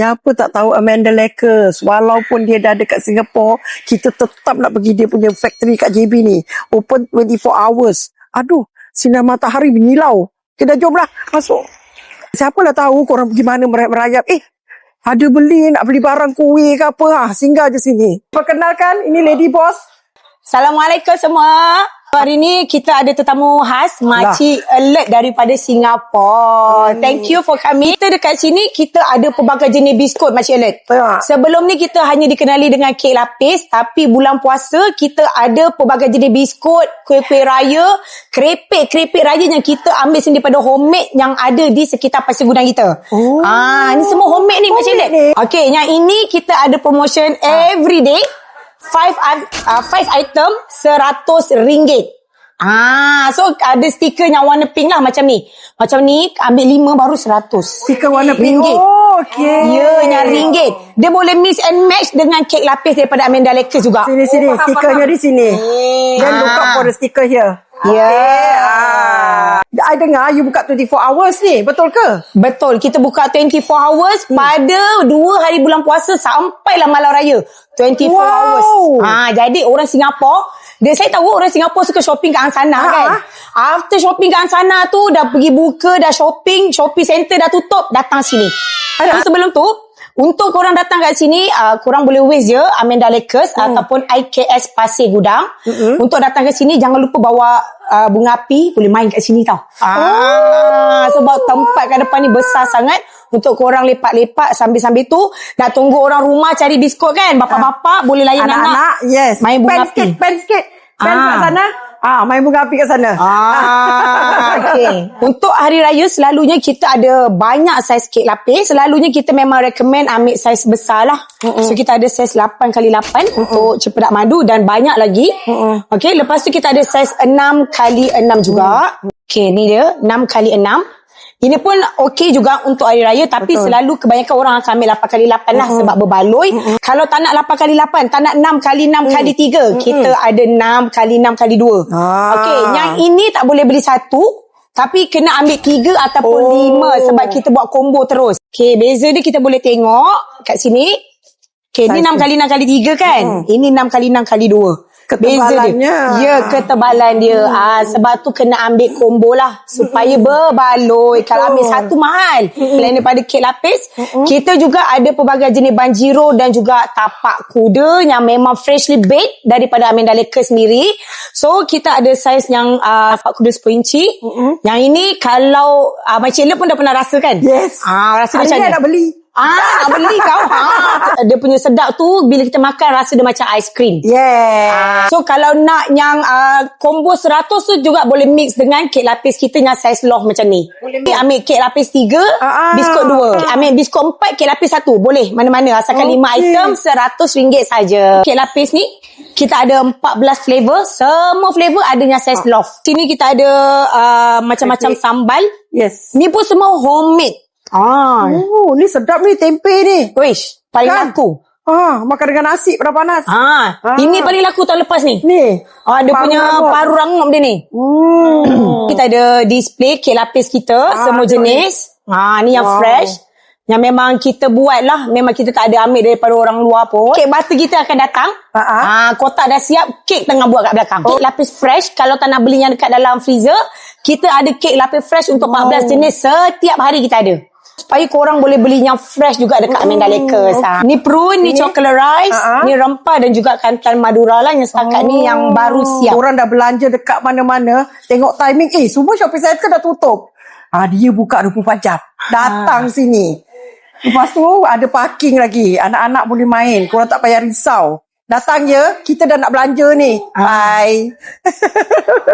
Siapa tak tahu Amanda Lakers. Walaupun dia dah dekat Singapore, kita tetap nak pergi dia punya factory kat JB ni. Open 24 hours. Aduh, sinar matahari menyilau. Kita jom lah, masuk. Siapa dah tahu korang pergi mana merayap-merayap. Eh, ada beli, nak beli barang kuih ke apa. Ha, singgah je sini. Perkenalkan, ini Lady Boss. Assalamualaikum semua. Hari ni kita ada tetamu khas Makcik Alert daripada Singapura. Thank you for coming. Kita dekat sini kita ada pelbagai jenis biskut Makcik Alert. Ya. Sebelum ni kita hanya dikenali dengan kek lapis tapi bulan puasa kita ada pelbagai jenis biskut, kuih-kuih raya, kerepek-kerepek raya yang kita ambil sendiri daripada homemade yang ada di sekitar pasir gudang kita. Oh. Ah, ni semua homemade ni Makcik Alert. Okay, yang ini kita ada promotion every day. Five, uh, five item seratus ringgit. Ah, so ada stiker yang warna pink lah macam ni. Macam ni ambil lima baru seratus. Stiker warna pink. Ringgit. Oh, okay. Ya, yang ringgit. Dia boleh mix and match dengan kek lapis daripada Amanda Lakers juga. Sini, sini. Oh, Stikernya di sini. Then Ah. look out for the sticker here. Ya. Ah. I dengar you buka 24 hours ni. Betul ke? Betul, kita buka 24 hours Hmm. pada dua hari bulan puasa sampailah malam raya. 24 Wow. hours. Ha, jadi orang Singapura, dia saya tahu orang Singapura suka shopping kat Ansana Ha, kan. After shopping kat Ansana tu dah pergi buka, dah shopping, shopping center dah tutup, datang sini. Ada. Sebelum tu, untuk korang datang kat sini, uh, korang boleh waste je Amanda Lakers Hmm. ataupun IKS Pasir Gudang. Untuk datang ke sini, jangan lupa bawa uh, bunga api, boleh main kat sini tau. Ah, sebab tempat kat depan ni besar sangat untuk korang lepak-lepak sambil-sambil tu nak tunggu orang rumah cari biskut kan. Bapak-bapak boleh layan anak. Anak-anak, yes. Main bunga pen sikit, api. pen sikit. Pen Ah. kat sana. Ah, main bunga api kat sana. Ah, okay. Untuk hari raya selalunya kita ada banyak saiz kek lapis. Selalunya kita memang recommend ambil saiz besar lah. Mm-mm. So kita ada saiz 8x8 Mm-mm. untuk cempedak madu dan banyak lagi. Mm-mm. Okay, lepas tu kita ada saiz 6x6 juga. Okay, ni dia 6x6. Ini pun okey juga untuk hari raya tapi Betul. selalu kebanyakan orang akan ambil 8x8 lah sebab berbaloi. Kalau tak nak 8x8, tak nak 6x6x3, kita ada 6x6x2. Ah. Okey, yang ini tak boleh beli satu tapi kena ambil tiga ataupun Oh. lima sebab kita buat combo terus. Okey, beza dia kita boleh tengok kat sini. Okey, ni Saiz 6 kali 6 kali 3 kan? Ini 6 kali 6 kali 2. Ketebalannya. Ya, ketebalan dia. Ah, sebab tu kena ambil combo lah supaya berbaloi. Kalau ambil satu mahal. Selain daripada kek lapis, kita juga ada pelbagai jenis banjiro dan juga tapak kuda yang memang freshly baked daripada Amanda Lakers sendiri. So, kita ada saiz yang uh, tapak kuda 10 inci. Yang ini kalau uh, Makcik Le pun dah pernah rasa kan? Yes. Ah, rasa Hari macam ni mana? nak beli. Ah, beli kau. Ah. Dia punya sedap tu bila kita makan rasa dia macam aiskrim. Yeah. So kalau nak yang uh, combo 100 tu juga boleh mix dengan kek lapis kita yang saiz loh macam ni. Boleh ambil kek lapis 3, Ah, ah. biskut 2. Ambil biskut 4, kek lapis 1. Boleh mana-mana asalkan Okey. 5 item RM100 saja. Kek lapis ni kita ada 14 flavor, semua flavor adanya saiz loaf. Sini kita ada uh, macam-macam sambal. Yes. Ni pun semua homemade. Ah. Oh, ni sedap ni tempe ni. Wish, paling Kan? laku. Ah, makan dengan nasi pada panas. Ah, Ah. ini paling laku tahun lepas ni. Ni. Ah, dia Paru punya rangup. paru rangup dia ni. Hmm. Kita ada display kek lapis kita Ah, semua jenis. Ha ni yang Wow. fresh. Yang memang kita buat lah. Memang kita tak ada ambil daripada orang luar pun. Kek butter kita akan datang. Ah, ah. Ah, kotak dah siap. Kek tengah buat kat belakang. Kek lapis fresh. Kalau tak nak beli yang dekat dalam freezer. Kita ada kek lapis fresh untuk 14 jenis. Setiap hari kita ada. Supaya korang boleh beli yang fresh juga dekat Amanda Lakers. Ha. Ni prune, ni chocolate rice, ah. ni rempah dan juga kantan madura lah yang setakat ni yang baru siap. Orang dah belanja dekat mana-mana. Tengok timing. Eh, semua shopping center dah tutup. Ah, dia buka 24 jam. Datang sini. Lepas tu ada parking lagi. Anak-anak boleh main. Korang tak payah risau. Datang je. Kita dah nak belanja ni. Bye.